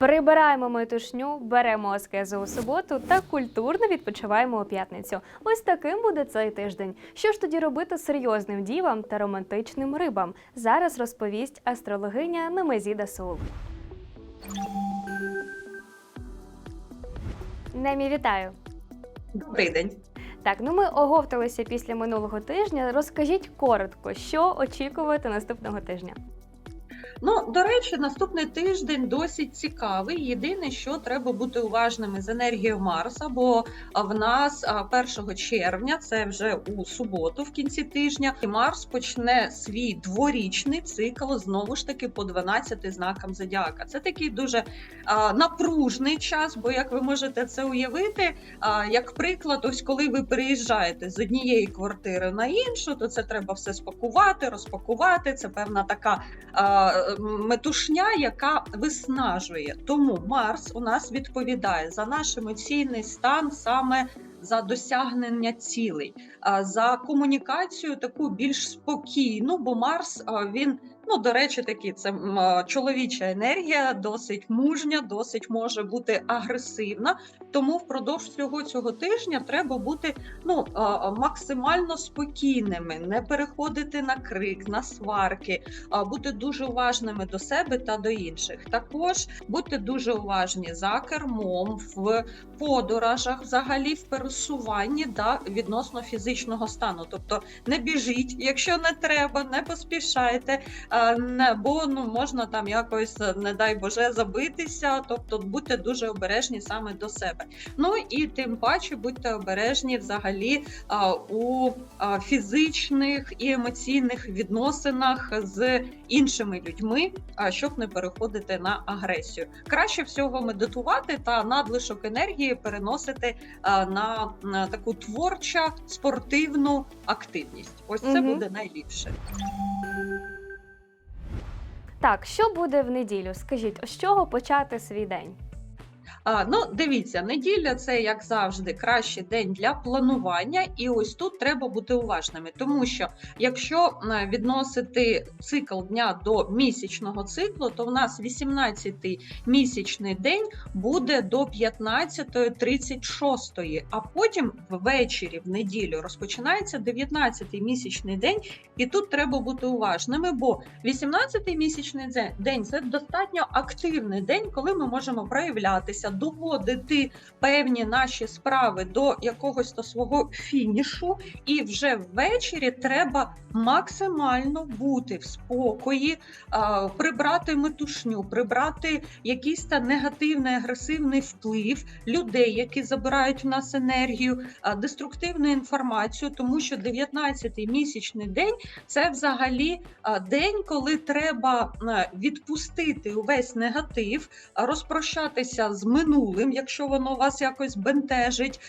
Прибираємо метушню, беремо аскезу у суботу та культурно відпочиваємо у п'ятницю. Ось таким буде цей тиждень. Що ж тоді робити серйозним дівам та романтичним рибам? Зараз розповість астрологиня Немезіда Сул. Немі, вітаю! Добрий день. Так, ну ми оговталися після минулого тижня. Розкажіть коротко, що очікувати наступного тижня. Ну, до речі, наступний тиждень досить цікавий. Єдине, що треба бути уважними з енергією Марса, бо в нас 1 червня, це вже у суботу, в кінці тижня, і Марс почне свій дворічний цикл знову ж таки по 12 знакам зодіака. Це такий дуже а, напружний час, бо як ви можете це уявити, а, як приклад, ось коли ви переїжджаєте з однієї квартири на іншу, то це треба все спакувати, розпакувати. Це певна така. а, метушня, яка виснажує. Тому Марс у нас відповідає за наш емоційний стан саме. За досягнення цілей, за комунікацію таку більш спокійну, бо Марс він, ну до речі, такий це чоловіча енергія, досить мужня, досить може бути агресивна. Тому впродовж всього цього тижня треба бути ну максимально спокійними, не переходити на крик, на сварки, а, бути дуже уважними до себе та до інших. Також будьте дуже уважні за кермом в подорожах, взагалі в пересуванні да, відносно фізичного стану. Тобто не біжіть, якщо не треба, не поспішайте, бо ну можна там якось, не дай Боже, забитися. Тобто будьте дуже обережні саме до себе. Ну і тим паче будьте обережні взагалі а, у а, фізичних і емоційних відносинах з іншими людьми, а, щоб не переходити на агресію. Краще всього медитувати та надлишок енергії переносити а, на, на таку творча спортивну активність. Ось це Мгм. буде найліпше. Так, що буде в неділю? Скажіть, з чого почати свій день? А, ну, дивіться, неділя це як завжди кращий день для планування, і ось тут треба бути уважними, тому що якщо відносити цикл дня до місячного циклу, то в нас 18-й місячний день буде до 15.36, а потім ввечері в неділю розпочинається 19-й місячний день, і тут треба бути уважними, бо 18-й місячний день це достатньо активний день, коли ми можемо проявлятися, доводити певні наші справи до якогось то свого фінішу, і вже ввечері треба максимально бути в спокої, прибрати метушню, прибрати якийсь та негативний агресивний вплив людей, які забирають в нас енергію, деструктивну інформацію, тому що 19-й місячний день це взагалі день, коли треба е, відпустити увесь негатив, розпрощатися з минулим, якщо воно вас якось бентежить.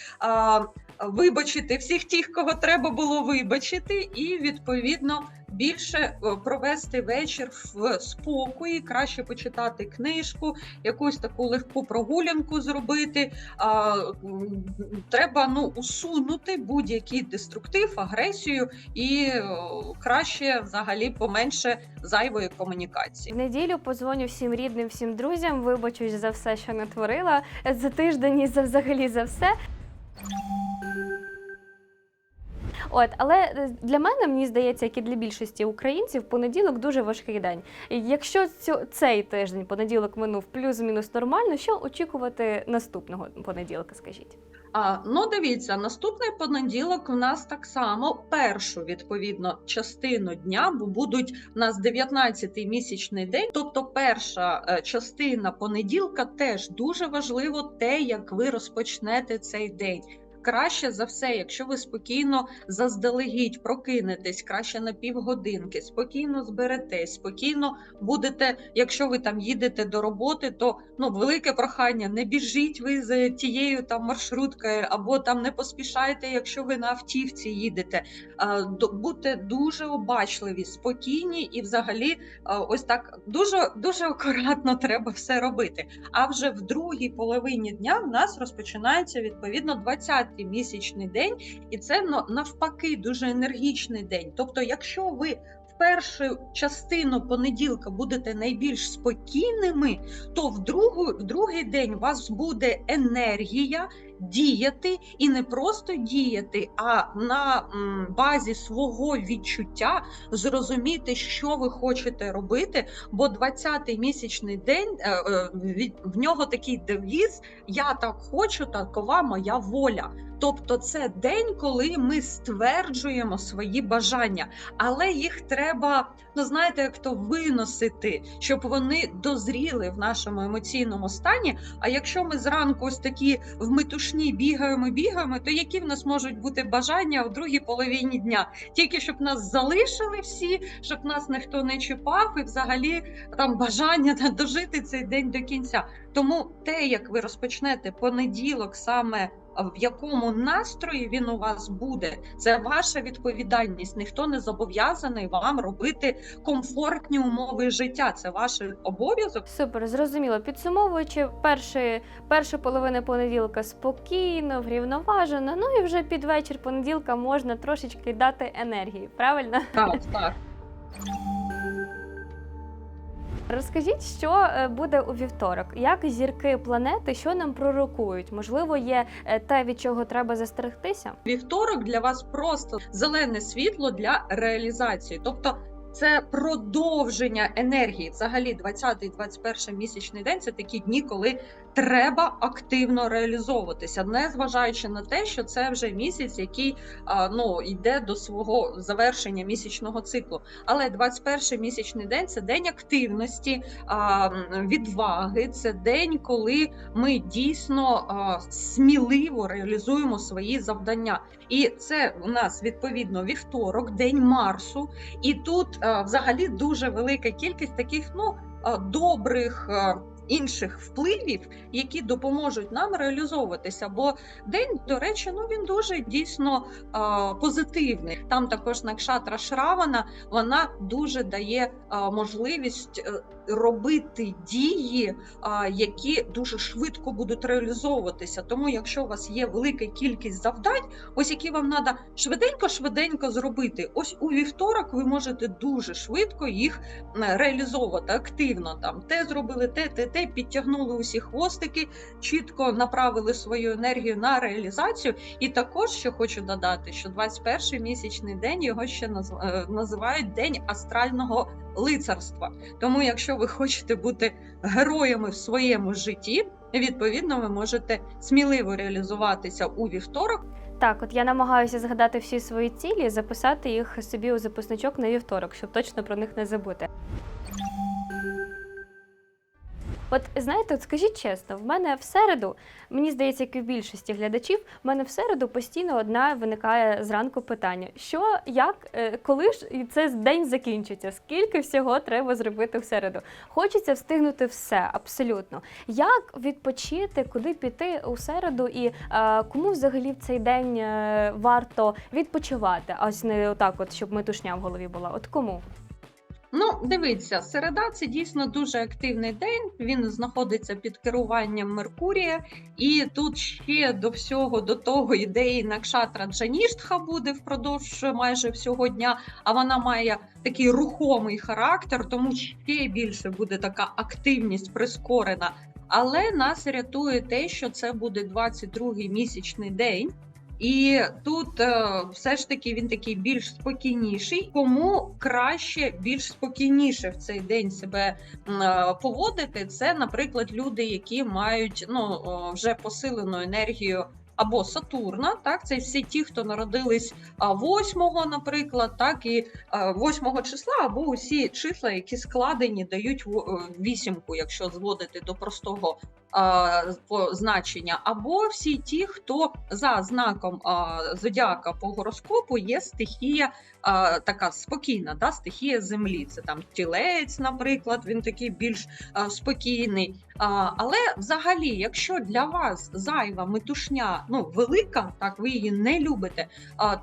Вибачити всіх тих, кого треба було вибачити, і відповідно більше е, провести вечір в спокої, краще почитати книжку, якусь таку легку прогулянку зробити. А, Треба ну усунути будь-який деструктив, агресію і е, краще взагалі поменше зайвої комунікації. В неділю подзвоню всім рідним, всім друзям. Вибачусь за все, що натворила за тиждень і за взагалі за все. От, але е, для мене мені здається, як і для більшості українців, понеділок дуже важкий день. Якщо цей тиждень понеділок минув плюс-мінус нормально, що очікувати наступного понеділка? Скажіть. А, ну, дивіться, наступний понеділок у нас так само першу відповідно частину дня, бо будуть у нас 19-й місячний день. Тобто, перша е, частина понеділка теж дуже важливо те, як ви розпочнете цей день. Краще за все, якщо ви спокійно заздалегідь прокинетесь, краще на півгодинки, спокійно зберетесь, спокійно будете. Якщо ви там їдете до роботи, то ну велике прохання, не біжіть ви з тією там маршруткою, або там не поспішайте, якщо ви на автівці їдете. Будьте дуже обачливі, спокійні і взагалі ось так дуже дуже акуратно треба все робити. А вже в другій половині дня в нас розпочинається відповідно 20-й місячний день, і це навпаки дуже енергічний день. Тобто, якщо ви першу частину понеділка будете найбільш спокійними, то в, другу, в другий день у вас буде енергія діяти і не просто діяти, а на базі свого відчуття зрозуміти, що ви хочете робити. Бо 20-й місячний день е, е, в нього такий девіз Я так хочу, такова моя воля. Тобто, це день, коли ми стверджуємо свої бажання, але їх треба, ну знаєте, як то виносити, щоб вони дозріли в нашому емоційному стані. А якщо ми зранку ось такі в метушні бігаємо, бігаємо, то які в нас можуть бути бажання в другій половині дня? Тільки щоб нас залишили всі, щоб нас ніхто не чіпав, і взагалі там бажання дожити цей день до кінця. Тому те, як ви розпочнете понеділок, саме в якому настрої він у вас буде, це ваша відповідальність. Ніхто не зобов'язаний вам робити комфортні умови життя. Це ваш обов'язок. Супер, зрозуміло. Підсумовуючи, перші, перша половина понеділка спокійно, врівноважено. Ну і вже під вечір понеділка можна трошечки дати енергії. Правильно? Так, так. Розкажіть, що е, буде у вівторок? Як зірки планети, що нам пророкують? Можливо, є е, те, від чого треба застерегтися? Вівторок для вас просто зелене світло для реалізації. Тобто це продовження енергії. Взагалі, 20-21 місячний день це такі дні, коли треба активно реалізовуватися, не зважаючи на те, що це вже місяць, який ну йде до свого завершення місячного циклу. Але 21 місячний день це день активності, відваги. Це день, коли ми дійсно сміливо реалізуємо свої завдання. І це у нас відповідно вівторок, день Марсу. І тут взагалі дуже велика кількість таких ну добрих. Інших впливів, які допоможуть нам реалізовуватися, бо день, до речі, ну він дуже дійсно а, позитивний. Там також накшатра Шравана, вона дуже дає а, можливість е, робити дії, а, які дуже швидко будуть реалізовуватися. Тому, якщо у вас є велика кількість завдань, ось які вам треба швиденько-швиденько зробити. Ось у вівторок ви можете дуже швидко їх реалізовувати активно. Там те зробили, те, те, те, підтягнули усі хвостики, чітко направили свою енергію на реалізацію. І також ще хочу додати, що 21 місячний день його ще е, називають день астрального лицарства. Тому, якщо ви хочете бути героями в своєму житті, відповідно, ви можете сміливо реалізуватися у вівторок. Так, от я намагаюся згадати всі свої цілі, записати їх собі у записничок на вівторок, щоб точно про них не забути. От знаєте, от скажіть чесно, в мене в середу, мені здається, як і в більшості глядачів, в мене в середу постійно одна виникає зранку питання: що, як, е, коли ж і це день закінчиться? Скільки всього треба зробити в середу? Хочеться встигнути все абсолютно. Як відпочити, куди піти у середу, і е, кому взагалі в цей день е, варто відпочивати? А ось не отак, от щоб метушня в голові була. От кому? Ну, дивіться, середа це дійсно дуже активний день. Він знаходиться під керуванням Меркурія, і тут ще до всього до того ідеї Накшатра Джаніштха буде впродовж майже всього дня. А вона має такий рухомий характер, тому ще більше буде така активність прискорена. Але нас рятує те, що це буде 22-й місячний день. І тут е, все ж таки він такий більш спокійніший. Кому краще більш спокійніше в цей день себе е, поводити, це, наприклад, люди, які мають ну вже посилену енергію. Або Сатурна, так це всі ті, хто народились а, 8-го, наприклад, так і а, 8 числа, або усі числа, які складені, дають вісімку, якщо зводити до простого а, позначення, або всі ті, хто за знаком зодіака по гороскопу є стихія така спокійна, да, стихія землі. Це там тілець, наприклад, він такий більш спокійний. Але взагалі, якщо для вас зайва метушня ну велика, так ви її не любите,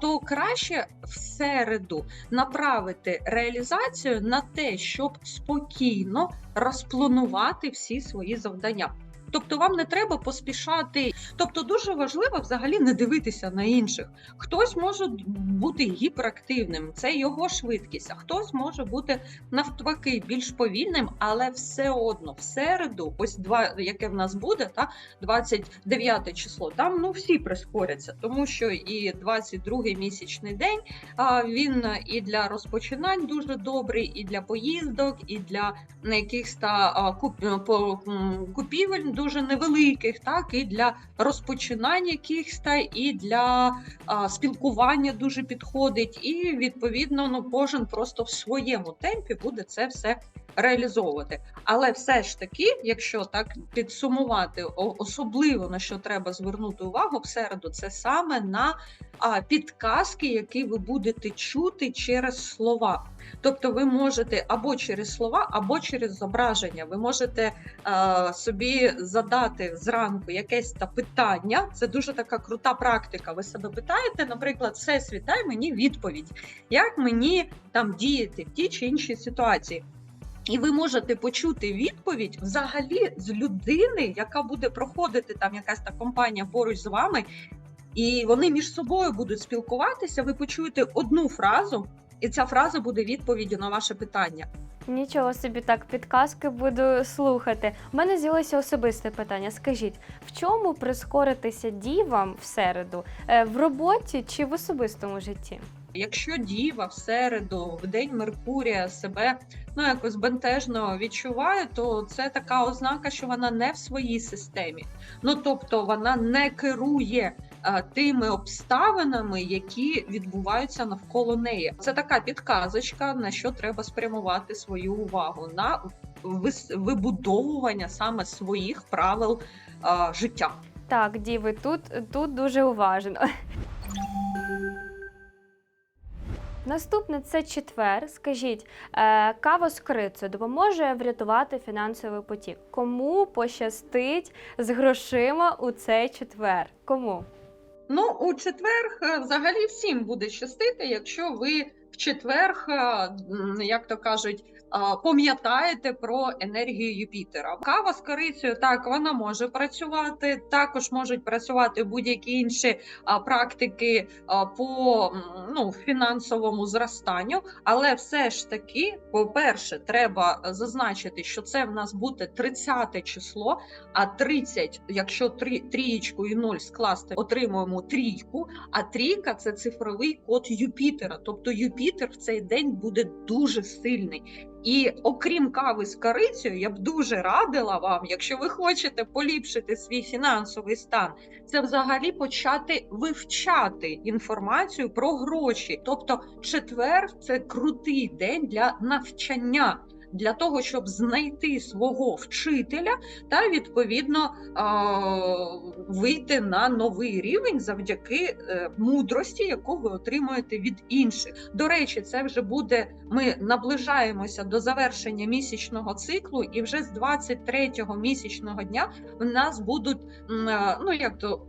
то краще в середу направити реалізацію на те, щоб спокійно розпланувати всі свої завдання. Тобто вам не треба поспішати. Тобто дуже важливо взагалі не дивитися на інших. Хтось може бути гіперактивним, це його швидкість, а хтось може бути навпаки більш повільним, але все одно в середу, ось два, яке в нас буде, та 29 число. Там ну всі прискоряться, тому що і 22 місячний день він і для розпочинань дуже добрий, і для поїздок, і для якихось купівель дуже невеликих, так і для розпочинань якихось та і для а, спілкування дуже підходить. І відповідно, ну кожен просто в своєму темпі буде це все реалізовувати. Але все ж таки, якщо так підсумувати, особливо на що треба звернути увагу в середу, це саме на а, підказки, які ви будете чути через слова. Тобто, ви можете або через слова, або через зображення. Ви можете е, собі задати зранку якесь та питання. Це дуже така крута практика. Ви себе питаєте, наприклад, все світай мені відповідь, як мені там діяти в тій чи іншій ситуації. І ви можете почути відповідь взагалі з людини, яка буде проходити там якась та компанія поруч з вами, і вони між собою будуть спілкуватися. Ви почуєте одну фразу, і ця фраза буде відповіддю на ваше питання. Нічого собі так, підказки буду слухати. У мене з'явилося особисте питання. Скажіть, в чому прискоритися дівам в середу? Е, В роботі чи в особистому житті? Якщо діва в середу, в день Меркурія себе ну якось бентежно відчуває, то це така ознака, що вона не в своїй системі. Ну тобто вона не керує тими обставинами, які відбуваються навколо неї. Це така підказочка, на що треба спрямувати свою увагу на вибудовування саме своїх правил а, життя. Так, діви, тут, тут дуже уважно. Наступне це четвер. Скажіть, е, кава з корицею допоможе врятувати фінансовий потік. Кому пощастить з грошима у цей четвер? Кому? Ну, у четверг е, взагалі всім буде щастити, якщо ви в четверг, е, як то кажуть, пам'ятаєте про енергію Юпітера. Кава з корицею, так, вона може працювати. Також можуть працювати будь-які інші практики по ну, фінансовому зростанню. Але все ж таки, по-перше, треба зазначити, що це в нас буде 30 число, а 30, якщо три, трієчку і 0 скласти, отримуємо трійку. А трійка це цифровий код Юпітера. Тобто Юпітер в цей день буде дуже сильний. І окрім кави з корицею, я б дуже радила вам, якщо ви хочете поліпшити свій фінансовий стан, це взагалі почати вивчати інформацію про гроші. Тобто, четвер це крутий день для навчання. Для того щоб знайти свого вчителя та відповідно вийти на новий рівень завдяки е, мудрості, яку ви отримуєте від інших. До речі, це вже буде. Ми наближаємося до завершення місячного циклу, і вже з 23-го місячного дня в нас будуть ну як то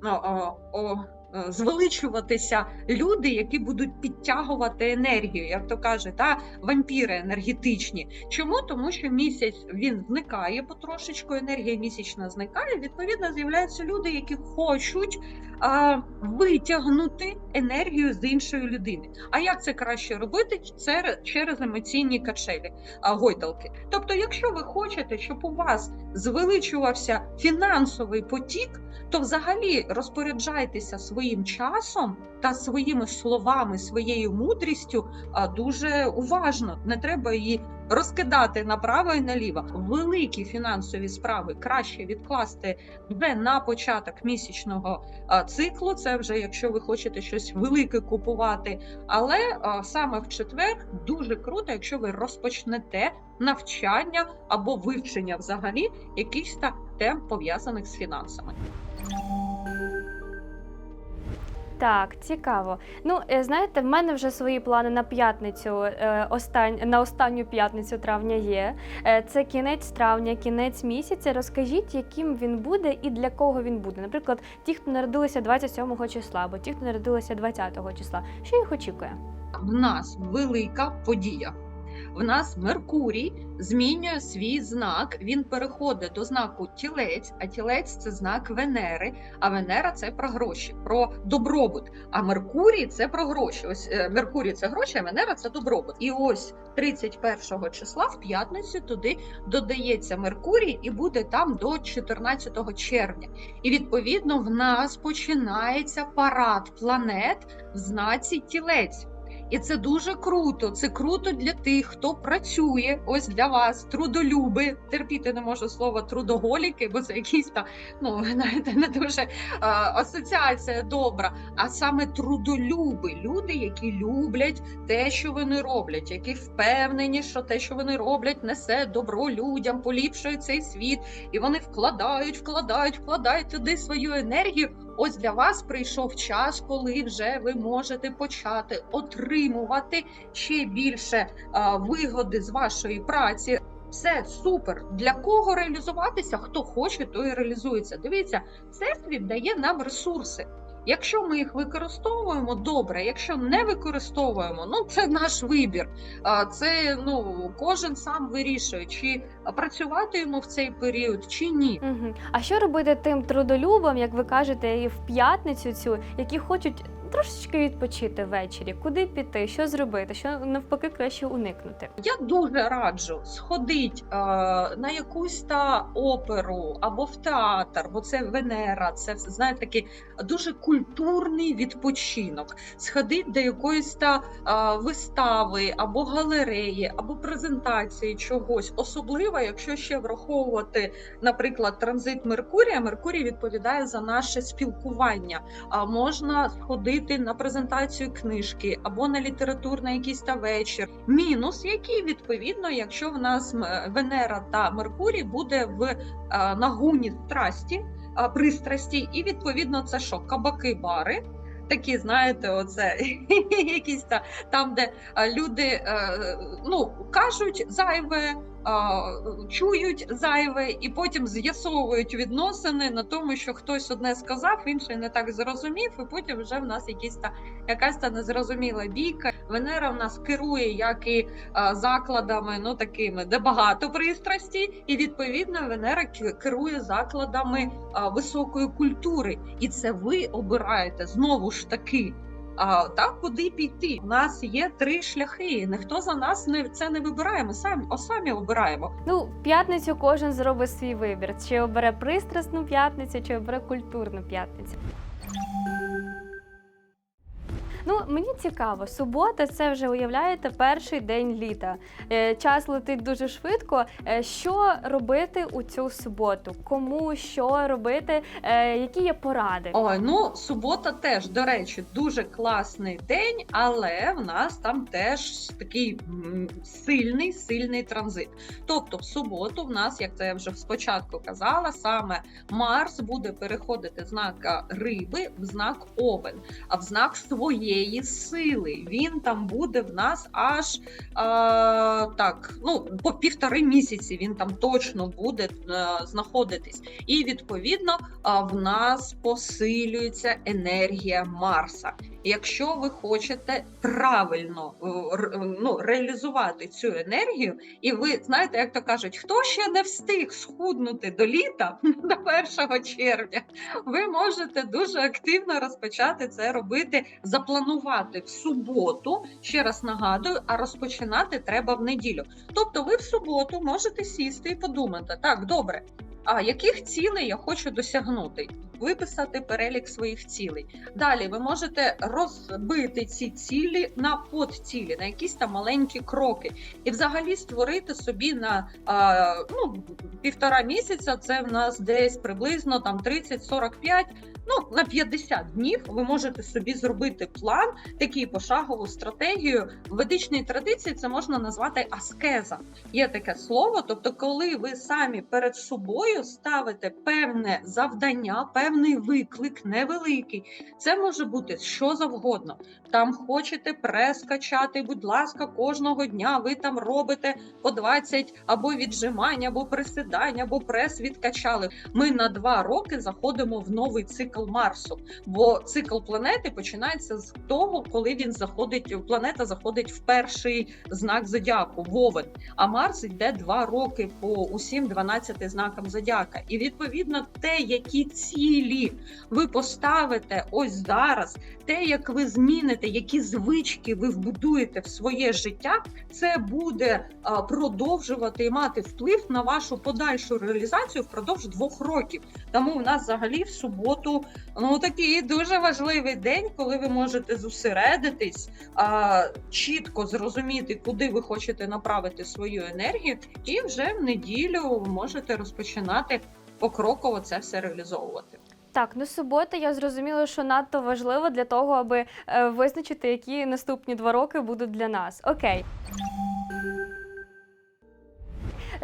о, звеличуватися люди, які будуть підтягувати енергію, як то каже, та вампіри енергетичні. Чому? Тому що місяць він зникає потрошечку, енергія місячна зникає. Відповідно, з'являються люди, які хочуть а, витягнути енергію з іншої людини. А як це краще робити? Це через емоційні качелі, а, гойдалки. Тобто, якщо ви хочете, щоб у вас звеличувався фінансовий потік, то взагалі розпоряджайтеся своїм часом та своїми словами, своєю мудрістю а, дуже уважно. Не треба її розкидати направо і наліво. Великі фінансові справи краще відкласти вже на початок місячного циклу. Це вже якщо ви хочете щось велике купувати. Але саме в четвер дуже круто, якщо ви розпочнете навчання або вивчення взагалі якихось тем пов'язаних з фінансами. Так, цікаво. Ну, е, знаєте, в мене вже свої плани на п'ятницю, е, на останню п'ятницю травня є. Е, Це кінець травня, кінець місяця. Розкажіть, яким він буде і для кого він буде. Наприклад, ті, хто народилися 27 числа, або ті, хто народилися 20 числа. Що їх очікує? В нас велика подія. В нас Меркурій змінює свій знак. Він переходить до знаку тілець, а тілець це знак Венери. А Венера це про гроші, про добробут. А Меркурій це про гроші. Ось е, Меркурій це гроші, а Венера це добробут. І ось 31 числа в п'ятницю туди додається Меркурій і буде там до 14 червня. І відповідно в нас починається парад планет в знаці тілець. І це дуже круто. Це круто для тих, хто працює. Ось для вас, трудолюби. Терпіти не можу слово трудоголіки, бо це якісь там, ну знаєте, не дуже а, асоціація добра. А саме трудолюби, люди, які люблять те, що вони роблять, які впевнені, що те, що вони роблять, несе добро людям, поліпшує цей світ, і вони вкладають, вкладають, вкладають туди свою енергію. Ось для вас прийшов час, коли вже ви можете почати отримувати ще більше вигоди з вашої праці. Все супер. Для кого реалізуватися? Хто хоче, той і реалізується. Дивіться, церкві дає нам ресурси. Якщо ми їх використовуємо добре, якщо не використовуємо, ну це наш вибір. А це ну кожен сам вирішує, чи працювати йому в цей період, чи ні. Угу. А що робити тим трудолюбам, як ви кажете, і в п'ятницю цю, які хочуть трошечки відпочити ввечері? Куди піти? Що зробити? Що навпаки краще уникнути? Я дуже раджу сходити е, на якусь та оперу або в театр, бо це Венера, це знаєте, такий дуже культурний відпочинок. Сходити до якоїсь та е, вистави або галереї, або презентації чогось, особливо, якщо ще враховувати, наприклад, транзит Меркурія. Меркурій відповідає за наше спілкування. А можна сходити на презентацію книжки або на літературний якийсь та вечір. Мінус, який відповідно, якщо в нас Венера та Меркурій буде в е, нагуні страсті, е, пристрасті, і відповідно це що? Кабаки, бари. Такі, знаєте, оце якісь та там, де е, люди ну кажуть зайве, чують зайве, і потім з'ясовують відносини на тому, що хтось одне сказав, інший не так зрозумів, і потім вже в нас якісь та якась та незрозуміла бійка. Венера в нас керує як і закладами, ну такими, де багато пристрасті, і відповідно Венера керує закладами високої культури, і це ви обираєте знову ж таки. А так куди піти? У нас є три шляхи. Ніхто за нас не це не вибирає. Ми самі о, самі обираємо. Ну, в п'ятницю кожен зробить свій вибір. Чи обере пристрасну п'ятницю, чи обере культурну п'ятницю. Ну, мені цікаво, субота це вже уявляєте перший день літа. Е, час летить дуже швидко. Е, що робити у цю суботу? Кому що робити? Е, які є поради? Ой, ну субота теж, до речі, дуже класний день, але в нас там теж такий сильний, сильний транзит. Тобто, в суботу в нас, як це я вже спочатку казала, саме Марс буде переходити з знака риби в знак Овен, а в знак своєї сили. Він там буде в нас аж а, так, ну по півтори місяці він там точно буде а, знаходитись. І відповідно а, в нас посилюється енергія Марса. Якщо ви хочете правильно е, ну, реалізувати цю енергію, і ви знаєте, як то кажуть, хто ще не встиг схуднути до літа до 1 червня, ви можете дуже активно розпочати це робити, запланувати в суботу. Ще раз нагадую, а розпочинати треба в неділю. Тобто, ви в суботу можете сісти і подумати: так, добре. А яких цілей я хочу досягнути? Виписати перелік своїх цілей. Далі ви можете розбити ці цілі на подцілі, на якісь там маленькі кроки, і взагалі створити собі на а, ну, півтора місяця. Це в нас десь приблизно там 30-45, ну на 50 днів. Ви можете собі зробити план, такий пошагову стратегію. В ведичній традиції це можна назвати аскеза. Є таке слово, тобто, коли ви самі перед собою ставите певне завдання, певний виклик, невеликий. Це може бути що завгодно. Там хочете прес качати, будь ласка, кожного дня ви там робите по 20 або віджимань, або присідань, або прес відкачали. Ми на два роки заходимо в новий цикл Марсу, бо цикл планети починається з того, коли він заходить, планета заходить в перший знак зодіаку Вовен. А Марс йде два роки по усім 12 знакам зодіака. І відповідно те, які цілі ви поставите ось зараз, те, як ви зміните, які звички ви вбудуєте в своє життя, це буде продовжувати і мати вплив на вашу подальшу реалізацію впродовж двох років. Тому в нас взагалі в суботу ну такий дуже важливий день, коли ви можете зосередитись, а, чітко зрозуміти, куди ви хочете направити свою енергію, і вже в неділю можете розпочинати покроково це все реалізовувати. Так, ну субота я зрозуміла, що надто важливо для того, аби е, визначити, які наступні два роки будуть для нас. Окей.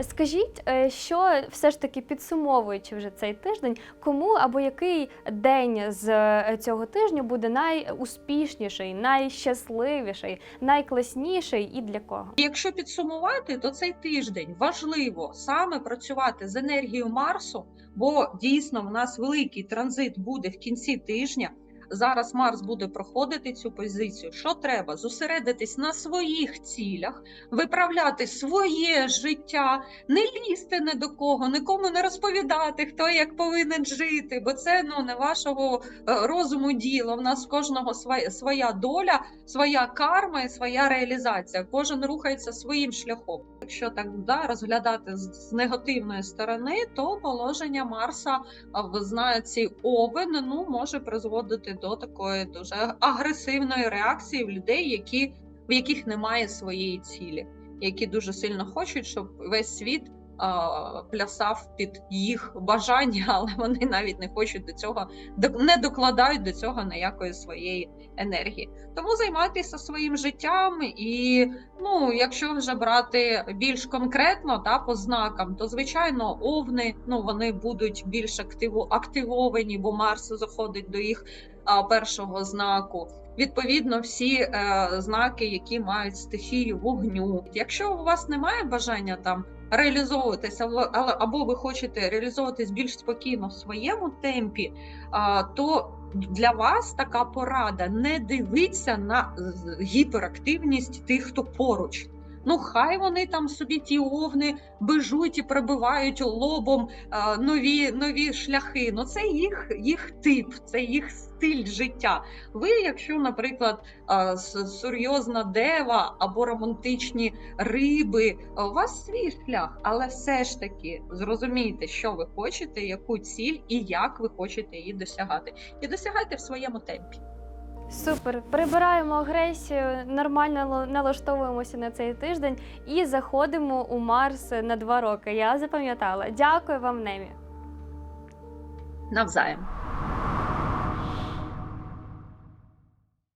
Скажіть, е, що все ж таки підсумовуючи вже цей тиждень, кому або який день з е, цього тижня буде найуспішніший, найщасливіший, найкласніший і для кого? Якщо підсумувати, то цей тиждень важливо саме працювати з енергією Марсу, бо дійсно в нас великий транзит буде в кінці тижня. Зараз Марс буде проходити цю позицію. Що треба? Зосередитись на своїх цілях, виправляти своє життя, не лізти ні до кого, нікому не розповідати, хто як повинен жити, бо це ну не вашого е, розуму діло. В нас кожного своя доля, своя карма і своя реалізація. Кожен рухається своїм шляхом. Якщо так да, розглядати з, негативної сторони, то положення Марса в знаці Овен ну може призводити до такої дуже агресивної реакції в людей, які в яких немає своєї цілі, які дуже сильно хочуть, щоб весь світ плясав під їх бажання, але вони навіть не хочуть до цього не докладають до цього ніякої своєї енергії. Тому займайтеся своїм життям, і ну, якщо вже брати більш конкретно та по знакам, то звичайно овни ну вони будуть більш активу активовані, бо Марс заходить до їх а, першого знаку. Відповідно, всі е, знаки, які мають стихію вогню. Якщо у вас немає бажання там реалізовуватися, або ви хочете реалізовуватись більш спокійно в своєму темпі, то для вас така порада не дивіться на гіперактивність тих, хто поруч. Ну, хай вони там собі ті овни бежуть і пробивають лобом а, нові, нові шляхи. Ну це їх, їх тип, це їх стиль життя. Ви, якщо, наприклад, а, серйозна дева або романтичні риби, у вас свій шлях, але все ж таки зрозумійте, що ви хочете, яку ціль і як ви хочете її досягати. І досягайте в своєму темпі. Супер, прибираємо агресію, нормально нал- налаштовуємося на цей тиждень і заходимо у Марс на два роки. Я запам'ятала. Дякую вам, Немі. Навзаєм.